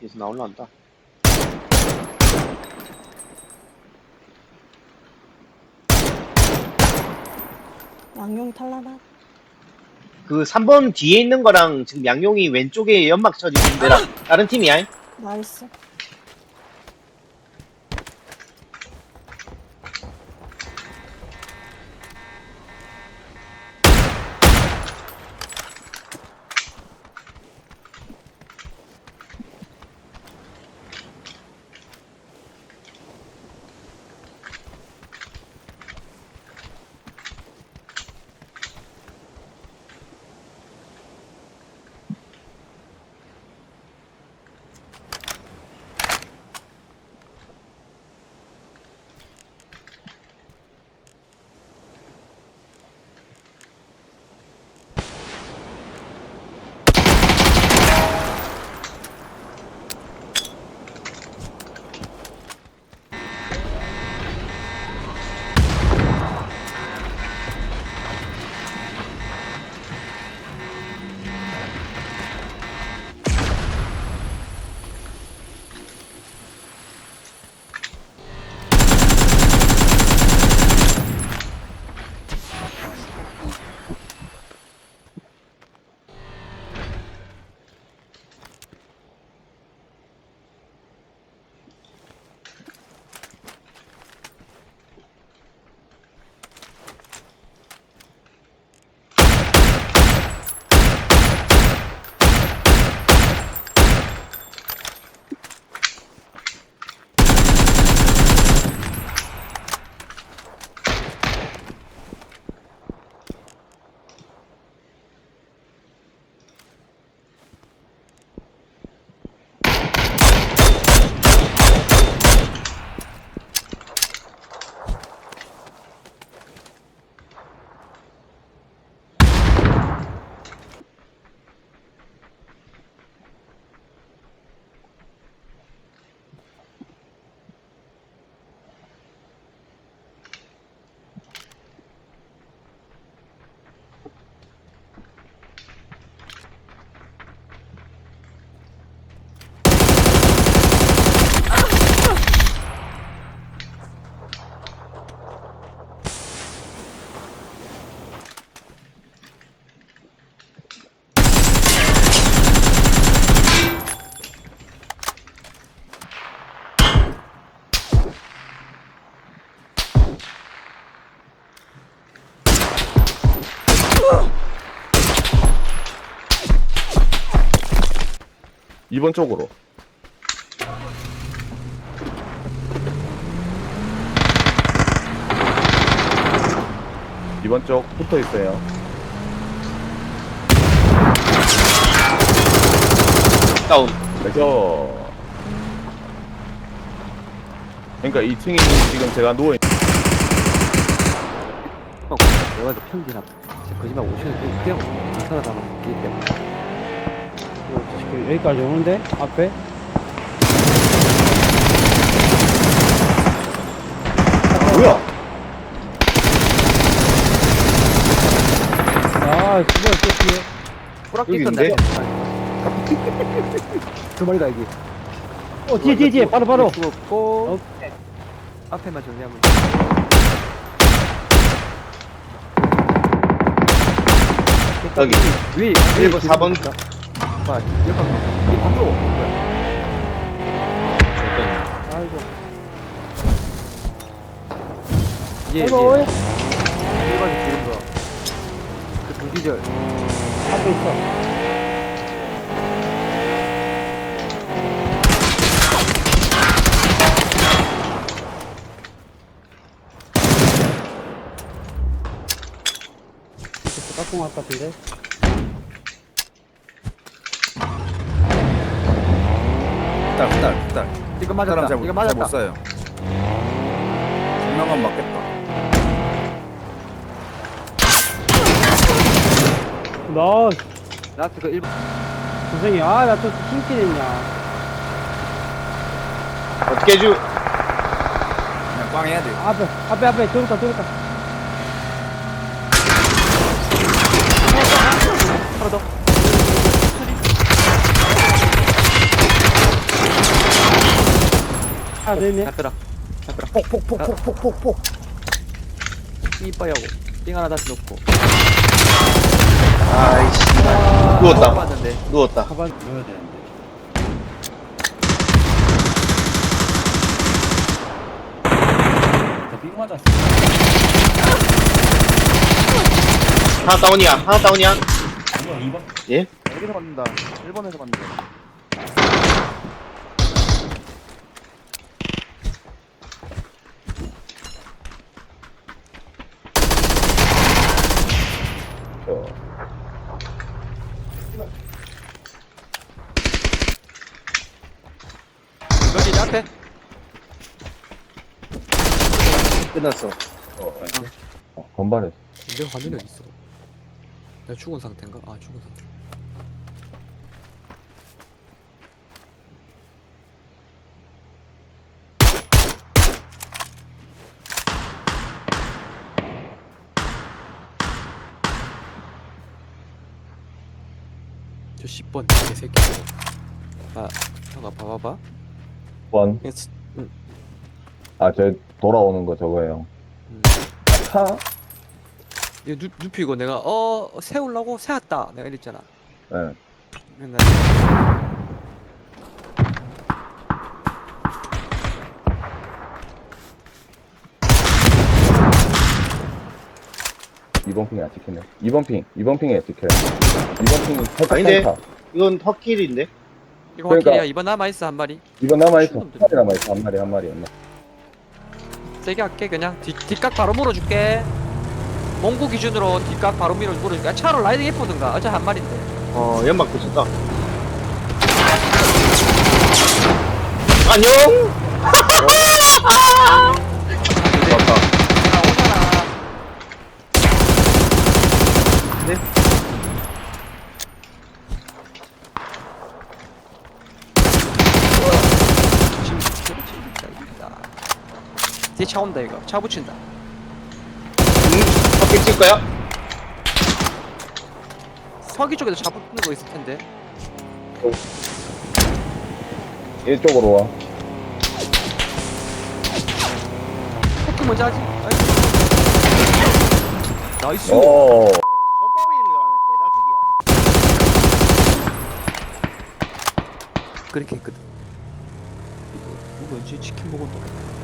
뒤에서 나올란다. 양용 탈라나? 그 3번 뒤에 있는 거랑 지금 양용이 왼쪽에 연막 있는 데랑 다른 팀이야. 나이스. 이번 쪽으로. 이번 쪽 붙어 있어요. 다운. 그래서 그러니까 2층에 지금 제가 누워 있. 형, 내가 그 편지나 거짓말 5천원 그냥 살아남았기 때문에 지금 여기까지 오는데 앞에? 뭐야? 아 씨발 또 호락기 여기 있던데 있는데? 두 마리다 여기 어 뒤에 뒤에 뒤에. 바로 바로. 죽었고. 오케이. 앞에만 정리하면 여기. 위 1번, 4번. 봐. 옆에 이 밖으로 아이고. 예, 예. 아이고 왜 1번이 지른 거그 불기절. 앞에 있어. 깍꿍할 것 같은데 딸, 딸, 딸. 이거 사람 맞았다 잘, 이거 못- 맞았다 잘못 써요. 분명한 맞겠다. 나 라스트 그 1번 선생님 아나또 힘기냈냐 어떻게 해주? 그냥 꽝 해야 돼. 앞에 앞에 앞에 저기다 저기다 하나 더 아, 네네. 잡혀라. 잡혀라. 폭폭폭폭폭폭폭. 이빠이하고. 삥 하나 다시 놓고. 아이씨. 아, 누웠다. 봤는데. 누웠다. 가방. 넣어야 되는데. 빙 맞았어. 하나 다운이야. 하나 다운이야. 뭐야, 2번? 예? 여기서 맞는다. 1번에서 맞는다. 여기 내 앞에. 끝났어. 어, 건반에 내가 화면이 있어? 내가 죽은 상태인가? 아 죽은 상태. 저 10번 개새끼. 아, 형아 봐봐봐. 번. 예스. 아, 저 돌아오는 거 저거예요. 음. 차? 이거 눕, 눕히고 내가 어 세우려고 세웠다 내가 이랬잖아. 네. 맨날 2번 핑이 안 찍히네. 2번 핑, 2번 핑에 찍혀요. 2번 핑이 살짝 아닌데? 이건 헛길인데? 이거 그러니까- 확실이야 이번 남아 있어 한 마리. 2번 남아있어. 한 마리 남아있어. 한 마리, 한 마리. 한 마리. 세게 할게 그냥 뒷, 뒷각 바로 물어줄게. 몽구 기준으로 뒷각 바로 밀어 물어줄게. 아, 차로 라이딩 해보든가 어차피 한 마리인데. 어, 연막 붙였다. 안녕! 맞다. 아 오잖아. 네? 지금 그렇지 이긴다 이긴다. 뒤에 차 온다 이거. 차 붙인다. 응? 헛길 찍 거야? 서기 쪽에도 차 붙는 거 있을 텐데. 이쪽으로 와. 포크 먼저 하지. 아이고. 나이스. 오. 족밥이는 거. 그렇게 했거든. 이거 뭐지 치킨 먹었다.